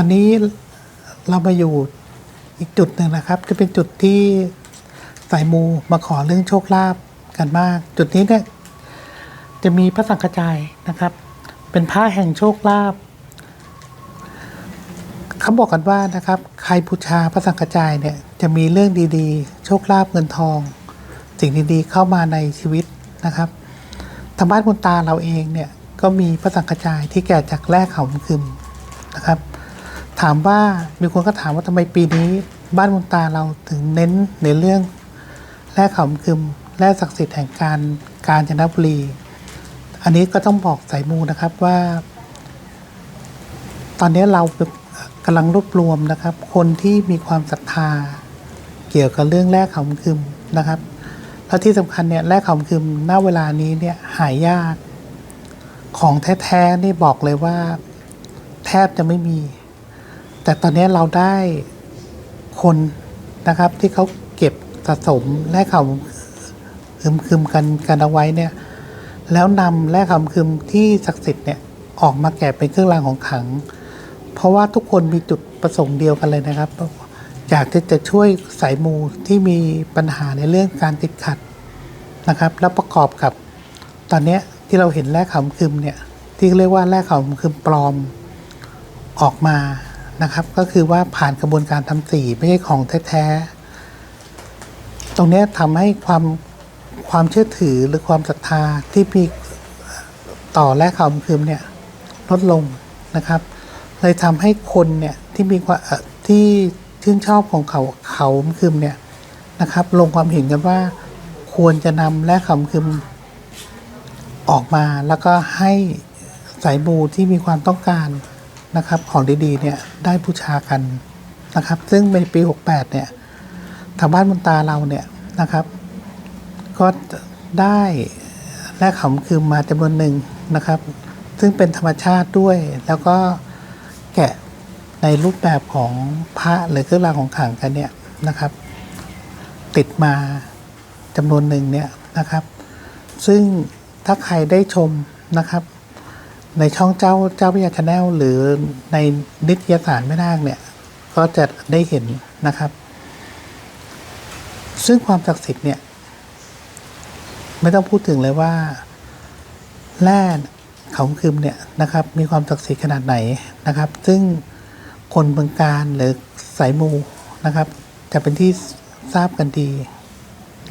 อนนี้เรามาอยู่อีกจุดหนึ่งนะครับ จะเป็นจุดที่สายมูมาขอเรื่องโชคลาภกันมาก จุดนี้เนี่ยจะมีพระสังฆจายนะครับ เป็นผ้าแห่งโชคลาภเขาบอกกันว่านะครับ ใครบูชาพระสังฆจายเนี่ยจะมีเรื่องดีๆ โชคลาภเงินทอง สิ่งดีๆเข้ามาในชีวิตนะครับทางบ้านคุณตาเราเองเนี่ยก็มีพระสังฆจายที่แก่จากแรกเขาคึมนะครับ ถามว่ามีคนก็ถามว่าทำไมปีนี้ บ้านคุณตาเราถึงเน้นในเรื่องแร่ขาคึมแร่ศักดิ์สิทธิ์แห่งการการจนบุรี อันนี้ก็ต้องบอกสายมูนะครับว่า ตอนนี้เรากำลังรวบรวมนะครับ คนที่มีความศรัทธา เกี่ยวกับเรื่องแร่ขาคึมนะครับแล้วที่สำคัญเนี่ยแร่ขาคึมณเวลานี้เนี่ยหายาก ของแท้ๆนี่บอกเลยว่า แทบจะไม่มี แต่ตอนนี้เราได้คนนะครับที่เขาเก็บสะสมแร่เขาคึมคึมกันกันเอาไว้เนี่ย แล้วนำแร่เขาคึมที่ศักดิ์สิทธิ์เนี่ยออกมาแกะเป็นเครื่องรางของขลัง เพราะว่าทุกคนมีจุดประสงค์เดียวกันเลยนะครับ อยากที่จะช่วยสายมูที่มีปัญหาในเรื่องการติดขัดนะครับ แล้วประกอบกับตอนนี้ที่เราเห็นแร่ขำคึมเนี่ยที่เรียกว่าแร่ขำคึมปลอมออกมา นะครับ ก็คือว่าผ่านกระบวนการทำสีไม่ใช่ของแท้ๆตรงนี้ทำให้ความความเชื่อถือหรือความศรัทธาที่มีต่อแร่ขำคึมเนี่ยลดลงนะครับ เลยทำให้คนเนี่ยที่มีความที่ชื่นชอบของเขาเขาคึมเนี่ยนะครับ ลงความเห็นกันว่าควรจะนำแร่ขำคึมออกมาแล้วก็ให้สายบูที่มีความต้องการ นะครับของดีๆเนี่ยได้บูชากันนะครับ ซึ่งในปี 68 เนี่ยทางบ้านมุนตาเราเนี่ยนะครับ ก็ได้แร่ขำคืมมาจำนวนหนึ่งนะครับ ซึ่งเป็นธรรมชาติด้วย แล้วก็แกะในรูปแบบของพระหรือเครื่องรางของขลังกันเนี่ยนะครับ ติดมาจำนวนหนึ่งเนี่ยนะครับ ซึ่งถ้าใครได้ชมนะครับ ในช่องเจ้าเจ้าพิยาชาแนลหรือในนิตยสารไม่นางเนี่ย ก็จะได้เห็นนะครับ ซึ่งความศักดิ์สิทธิ์เนี่ย ไม่ต้องพูดถึงเลยว่าแร่เขาคืมเนี่ยนะครับ มีความศักดิ์สิทธิ์ขนาดไหนนะครับ ซึ่งคนเมืองการหรือสายมูนะครับ จะเป็นที่ทราบกันดี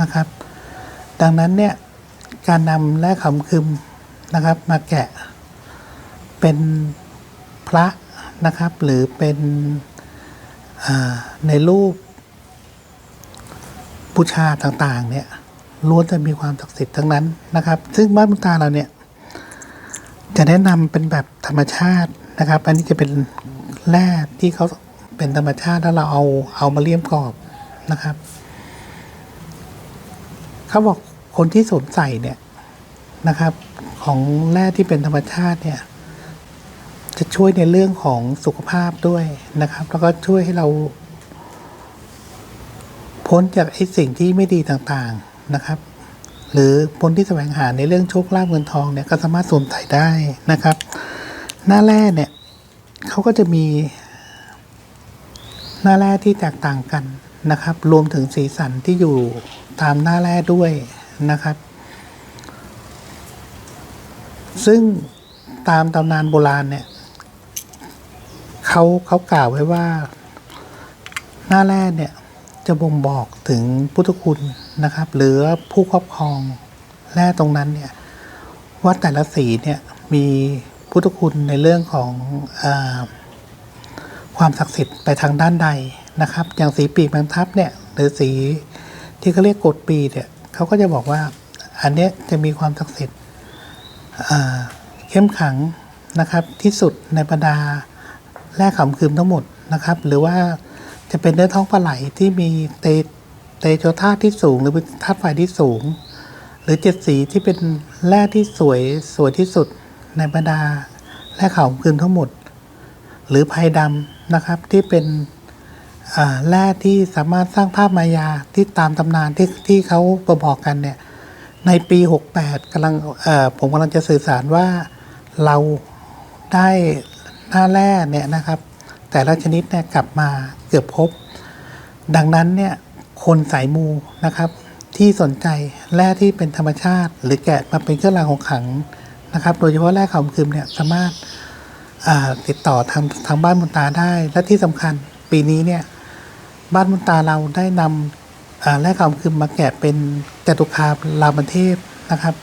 นะครับ ดังนั้นเนี่ยการนำแร่ขาคืมนะครับ มาแกะ เป็นพระนะครับหรือเป็นในรูปบูชาต่างๆเนี่ยล้วนจะมีความศักดิ์สิทธิ์ทั้งนั้นนะครับ ซึ่งบ้านมุตาเราเนี่ยจะแนะนำเป็นแบบธรรมชาตินะครับ อันนี้จะเป็นแร่ที่เขาเป็นธรรมชาติแล้วเราเอาเอามาเลี่ยมกรอบนะครับเขาบอกคนที่สวมใส่เนี่ยนะครับ ของแร่ที่เป็นธรรมชาติเนี่ย จะช่วยในเรื่องของสุขภาพด้วยนะครับ แล้วก็ช่วยให้เรา พ้นจากไอ้สิ่งที่ไม่ดีต่างๆนะครับ หรือพ้นที่แสวงหาในเรื่องโชคลาภเงินทองเนี่ยก็สามารถสวมใส่ได้นะครับ หน้าแร่เนี่ยเขาก็จะมี หน้าแร่ที่แตกต่างกันนะครับ รวมถึงสีสันที่อยู่ตามหน้าแร่ด้วยนะครับ ซึ่งตามตำนานโบราณเนี่ย เขาเขากล่าวไว้ว่า หน้าแร่เนี่ยจะบ่งบอกถึงพุทธคุณนะครับ หรือผู้ครอบครองแร่ตรงนั้นเนี่ยว่าแต่ละสีเนี่ยมีพุทธคุณในเรื่องของอความศักดิ์สิทธิ์ไปทางด้านใดนะครับ อย่างสีปีกแมงทับเนี่ยหรือสีที่เขาเรียกกดปีเนี่ยเขาก็จะบอกว่าอันเนี้ยจะมีความศักดิ์สิทธิ์เข้มขังนะครับที่สุดในบรรดา แร่ขำคืมทั้งหมดนะครับ หรือว่าจะเป็นเนื้อท้องปลาไหลที่มีเตเตโชธาที่สูง หรือเป็นธาตุไฟที่สูง หรือเจ็ดสีที่เป็นแร่ที่สวยสวยที่สุดในบรรดาแร่ขาวคืนทั้งหมด หรือไพดำนะครับที่เป็นแร่ที่สามารถสร้างภาพมายาที่ตามตำนานที่ที่เขาประบอกกันเนี่ยในปี 68กำลังผมกำลังจะสื่อสารว่าเราได้ หน้าแร่เนี่ยนะครับ แต่ละชนิดเนี่ยกลับมาเกือบครบดังนั้นเนี่ยคนสายมูนะครับ ที่สนใจแร่ที่เป็นธรรมชาติ หรือแกะมาเป็นเครื่องรางของขลังนะครับ โดยเฉพาะแร่ขาวคืมเนี่ยสามารถติดต่อทางทางบ้านมุนตาได้ และที่สำคัญปีนี้เนี่ยบ้านมุนตาเราได้นำอ่าแร่ขาวคืมมาแกะเป็นจตุคามรามเทพนะครับ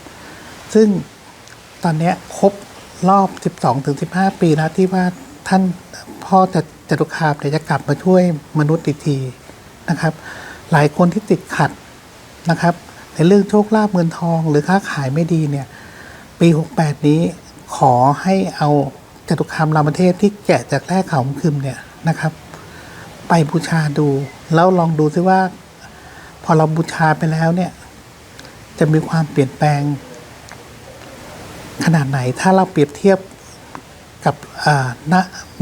ซึ่งตอนนี้ครบ รอบ 12-15 ปีแล้วที่ว่าท่านพ่อจะจตุคามเนี่ยจะกลับมาช่วยมนุษย์อีกทีนะครับ หลายคนที่ติดขัดนะครับ ในเรื่องโชคลาภเงินทองหรือค้าขายไม่ดีเนี่ยปี 68 นี้ขอให้เอาจตุคามรามเทพที่แกะจากแร่เขาคึมเนี่ยนะครับ ไปบูชาดู แล้วลองดูซิว่า พอเราบูชาไปแล้วเนี่ย จะมีความเปลี่ยนแปลง ขนาดไหนถ้าเราเปรียบเทียบกับณ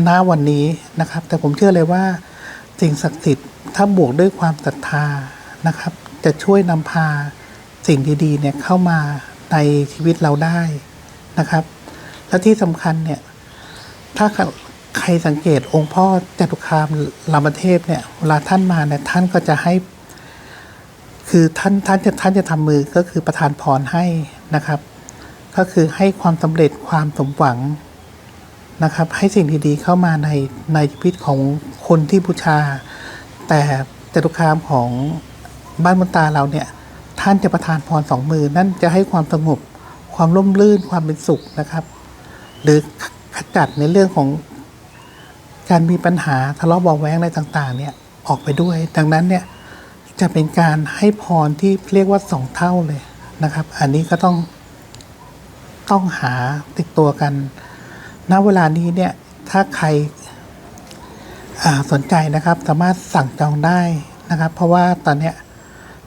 ณวันนี้นะครับ แต่ผมเชื่อเลยว่าสิ่งศักดิ์สิทธิ์ถ้าบวกด้วยความศรัทธานะครับ จะช่วยนำพาสิ่งดีๆเนี่ยเข้ามาในชีวิตเราได้นะครับ และที่สำคัญเนี่ยถ้าใครสังเกตองค์พ่อจตุคามรามเทพเนี่ยเวลาท่านมาเนี่ยท่านก็จะให้ คือท่านท่านจะท่านจะทำมือก็คือประทานพรให้นะครับ ก็คือให้ความสำเร็จความสมหวังนะครับ ให้สิ่งดีๆเข้ามาในในชีวิตของคนที่บูชา แต่จตุคามของบ้านมนตาเราเนี่ย ท่านจะประทานพรสองมือ นั่นจะให้ความสงบความร่มรื่นความเป็นสุขนะครับ หรือขจัดในเรื่องของการมีปัญหาทะเลาะเบาแว้งอะไรต่าง ๆ เนี่ยออกไปด้วย ดังนั้นเนี่ยจะเป็นการให้พรที่เรียกว่าสองเท่าเลยนะครับ อันนี้ก็ต้อง ต้องหาติดตัวกัน ณ เวลานี้เนี่ย ถ้าใครสนใจนะครับ สามารถสั่งจองได้นะครับ เพราะว่าตอนเนี้ย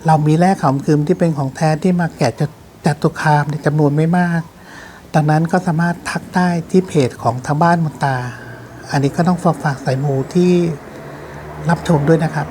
เรามีแร่ขาวคืมที่เป็นของแท้ที่มาแกะจัดจัตุคามในจำนวนไม่มาก ดังนั้นก็สามารถทักได้ที่เพจของทางบ้านมุนตา อันนี้ก็ต้องฝากฝากสายมูที่รับชมด้วยนะครับ